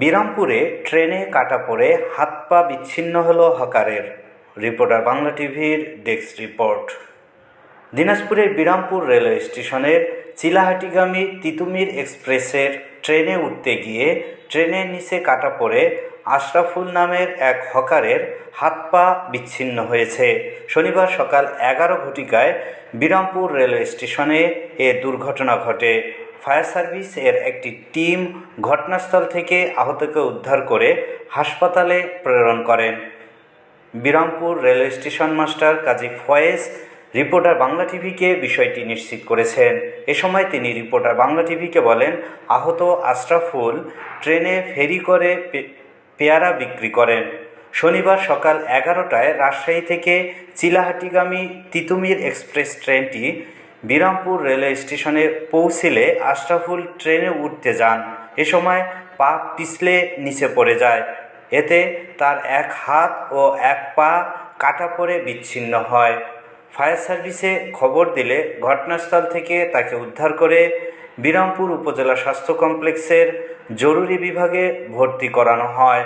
বিরামপুরে ট্রেনে কাটা পড়ে হাত পা বিচ্ছিন্ন হল হকারের। রিপোর্টার বাংলা টিভির ডেস্ক রিপোর্ট। দিনাজপুরের বিরামপুর রেলওয়ে স্টেশনের চিলাহাটিগামী তিতুমির এক্সপ্রেসের ট্রেনে উঠতে গিয়ে ট্রেনের নিচে কাটা পড়ে আশরাফুল নামের এক হকারের হাত পা বিচ্ছিন্ন হয়েছে। শনিবার সকাল এগারো ঘটিকায় বিরামপুর রেলওয়ে স্টেশনে এ দুর্ঘটনা ঘটে। ফায়ার সার্ভিস এর একটি টিম ঘটনাস্থল থেকে আহতকে উদ্ধার করে হাসপাতালে প্রেরণ করেন। Birampur railway station master Kazi Foyez, reporter Bangla টিভিকে বিষয়টি নিশ্চিত করেছেন। এ সময় তিনি রিপোর্টার বাংলা টিভিকে বলেন, আহত আশরাফুল ট্রেনে ফেরি করে পেয়ারা বিক্রি করেন। শনিবার সকাল এগারোটায় রাজশাহী থেকে চিলাহাটিগামী তিতুমির এক্সপ্রেস ট্রেনটি বিরামপুর রেলওয়ে স্টেশনে পৌঁছিলে আশরাফুল ট্রেনে উঠতে যান। এ সময় পা পিছলে নিচে পড়ে যায়। এতে তার এক হাত ও এক পা কাটা পড়ে বিচ্ছিন্ন হয়। ফায়ার সার্ভিসে খবর দিলে ঘটনাস্থল থেকে তাকে উদ্ধার করে বিরামপুর উপজেলা স্বাস্থ্য কমপ্লেক্সের জরুরি বিভাগে ভর্তি করানো হয়।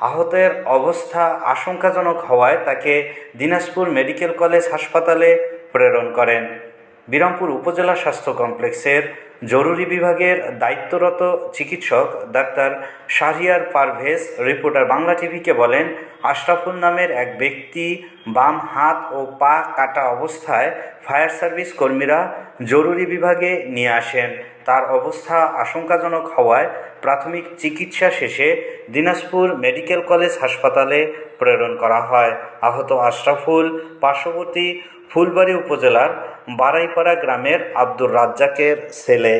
আহতের অবস্থা আশঙ্কাজনক হওয়ায় তাকে দিনাজপুর মেডিকেল কলেজ হাসপাতালে প্রেরণ করেন। বিরামপুর উপজেলা স্বাস্থ্য কমপ্লেক্সের জরুরি বিভাগের দায়িত্বরত চিকিৎসক ডাক্তার শাহরিয়ার পারভেজ, রিপোর্টার বাংলা টিভিকে বলেন, আশরাফুল নামের এক ব্যক্তি বাম হাত ও পা কাটা অবস্থায় ফায়ার সার্ভিস কর্মীরা জরুরি বিভাগে নিয়ে আসেন। তার অবস্থা আশঙ্কাজনক হওয়ায় প্রাথমিক চিকিৎসা শেষে দিনাজপুর মেডিকেল কলেজ হাসপাতালে প্রেরণ করা হয়। আহত আশরাফুল পার্শ্ববর্তী ফুলবাড়ি উপজেলার বারাইপাড়া গ্রামের আব্দুর রাজ্জাকের ছেলে।